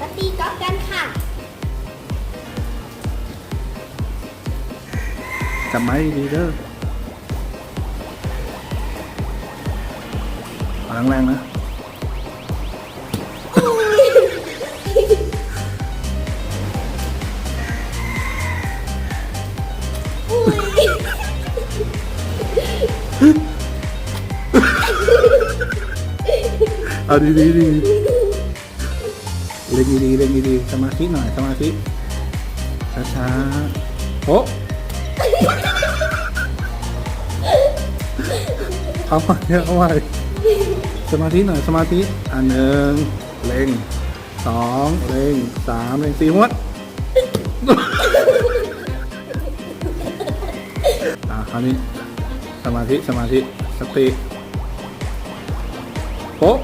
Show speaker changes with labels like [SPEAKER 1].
[SPEAKER 1] มาตีกอล์ฟกันค่ะ
[SPEAKER 2] จับไม้ดีๆเด้อปาแรงๆนะเอาดีๆดีๆ เล่นดีๆเล่นดีๆสมาธิหน่อยสมาธิช้าๆโอ้เอาใหม่เอาใหม่สมาธิหน่อยสมาธิอันหนึ่งเล็งสองเล็งสามเล็งสี่หัวอ่าคราวนี้สมาธิสมาธิสติโป๊ะ